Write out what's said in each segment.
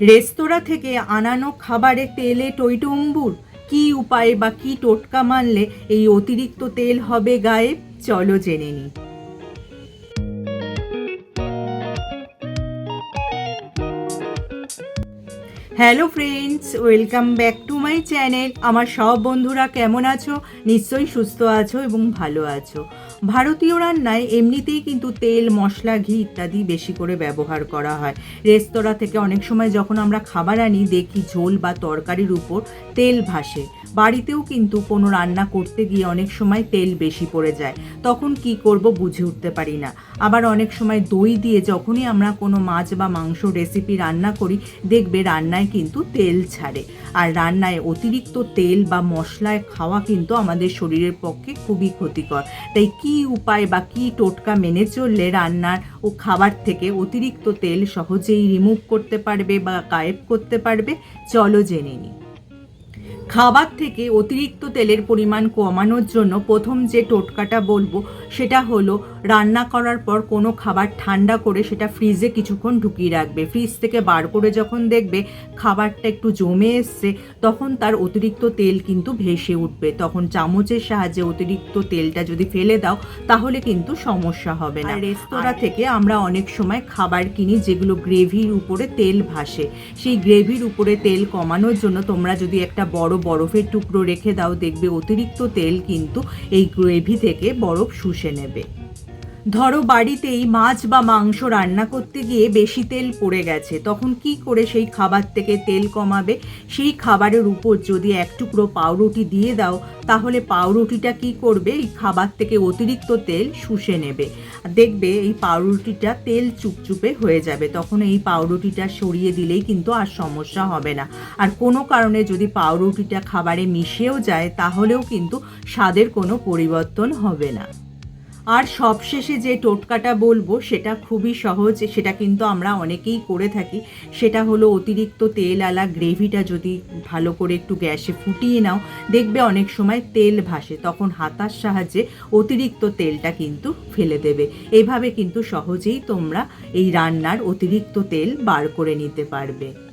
রেস্তোরাঁ থেকে আনানো খাবারে তেলে টইটুম্বুর কি উপায় বা কি টোটকা মানলে এই অতিরিক্ত তেল হবে গায়ে চলো জেনে নিই। Hello friends, welcome back to my channel. আমার সব বন্ধুরা কেমন আছো? নিশ্চয়ই সুস্থ আছো এবং ভালো আছো। ভারতীয় রান্নায় এমনিতেই কিন্তু তেল, মশলা, ঘি ইত্যাদি বেশি করে ব্যবহার করা হয়। রেস্তোরাঁ থেকে অনেক সময় যখন আমরা খাবার আনি, দেখি ঝোল বা তরকারির উপর তেল ভাসে। বাড়িতেও কিন্তু কোনো রান্না করতে গিয়ে অনেক সময় তেল বেশি পড়ে যায়। তখন কি করব বুঝে উঠতে পারি না। আবার অনেক সময় দই দিয়ে যখনই আমরা কোনো মাছ বা মাংস রেসিপি রান্না করি, দেখবে রান্নায় কিন্তু তেল ছাড়ে। আর রান্নায় অতিরিক্ত তেল বা মশলায় খাওয়া কিন্তু আমাদের শরীরের পক্ষে খুবই ক্ষতিকর। তাই কি উপায় বা কি টোটকা মেনে চললে রান্নার ও খাবার থেকে অতিরিক্ত তেল সহজেই রিমুভ করতে পারবে বা গায়েব করতে পারবে? চলো জেনে নিই। খাবার থেকে অতিরিক্ত তেলের পরিমাণ কমানোর জন্য প্রথম যে টোটকাটা বলব সেটা হলো রান্না করার পর কোনো খাবার ঠান্ডা করে সেটা ফ্রিজে কিছুক্ষণ ঢুকিয়ে রাখবে। ফ্রিজ থেকে বার করে যখন দেখবে খাবারটা একটু জমে এসছে তখন তার অতিরিক্ত তেল কিন্তু ভেসে উঠবে। তখন চামচের সাহায্যে অতিরিক্ত তেলটা যদি ফেলে দাও তাহলে কিন্তু সমস্যা হবে না। রেস্তোরাঁ থেকে আমরা অনেক সময় খাবার কিনি যেগুলো গ্রেভির উপরে তেল ভাসে। সেই গ্রেভির উপরে তেল কমানোর জন্য তোমরা যদি একটা বড় বরফের টুকরো রেখে দাও দেখবে অতিরিক্ত তেল কিন্তু এই গ্রেভি থেকে বরফ শুষে নেবে। ধরো বাড়িতেই মাছ বা মাংস রান্না করতে গিয়ে বেশি তেল পড়ে গেছে, তখন কি করে সেই খাবার থেকে তেল কমাবে? সেই খাবারের উপর যদি এক টুকরো পাউরুটি দিয়ে দাও, তাহলে পাউরুটিটা কি করবে? এই খাবার থেকে অতিরিক্ত তেল শুষে নেবে। দেখবে এই পাউরুটিটা তেল চুপচুপে হয়ে যাবে, তখন এই পাউরুটিটা সরিয়ে দিলেই কিন্তু আর সমস্যা হবে না। আর কোনো কারণে যদি পাউরুটিটা খাবারে মিশেও যায়, তাহলেও কিন্তু স্বাদের কোনো পরিবর্তন হবে না। আর সবশেষে যে টোটকাটা বলব, সেটা খুবই সহজ, সেটা কিন্তু আমরা অনেকেই করে থাকি। সেটা হলো অতিরিক্ত তেল আলা গ্রেভিটা যদি ভালো করে একটু গ্যাসে ফুটিয়ে নাও, দেখবে অনেক সময় তেল ভাসে, তখন হাতার সাহায্যে অতিরিক্ত তেলটা কিন্তু ফেলে দেবে। এভাবে কিন্তু সহজেই তোমরা এই রান্নার অতিরিক্ত তেল বার করে নিতে পারবে।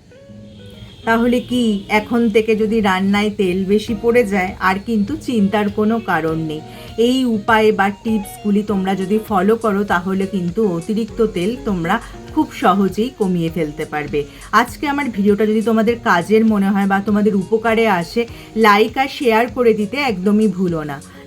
তাহলে কি এখন থেকে যদি রান্নায় তেল বেশি পড়ে যায়, আর কিন্তু চিন্তার কোনো কারণ নেই। এই উপায় বা টিপসগুলি তোমরা যদি ফলো করো, তাহলে কিন্তু অতিরিক্ত তেল তোমরা খুব সহজেই কমিয়ে ফেলতে পারবে। আজকে আমার ভিডিওটা যদি তোমাদের কাজের মনে হয় বা তোমাদের উপকারে আসে লাইক আর শেয়ার করে দিতে একদমই ভুলো না।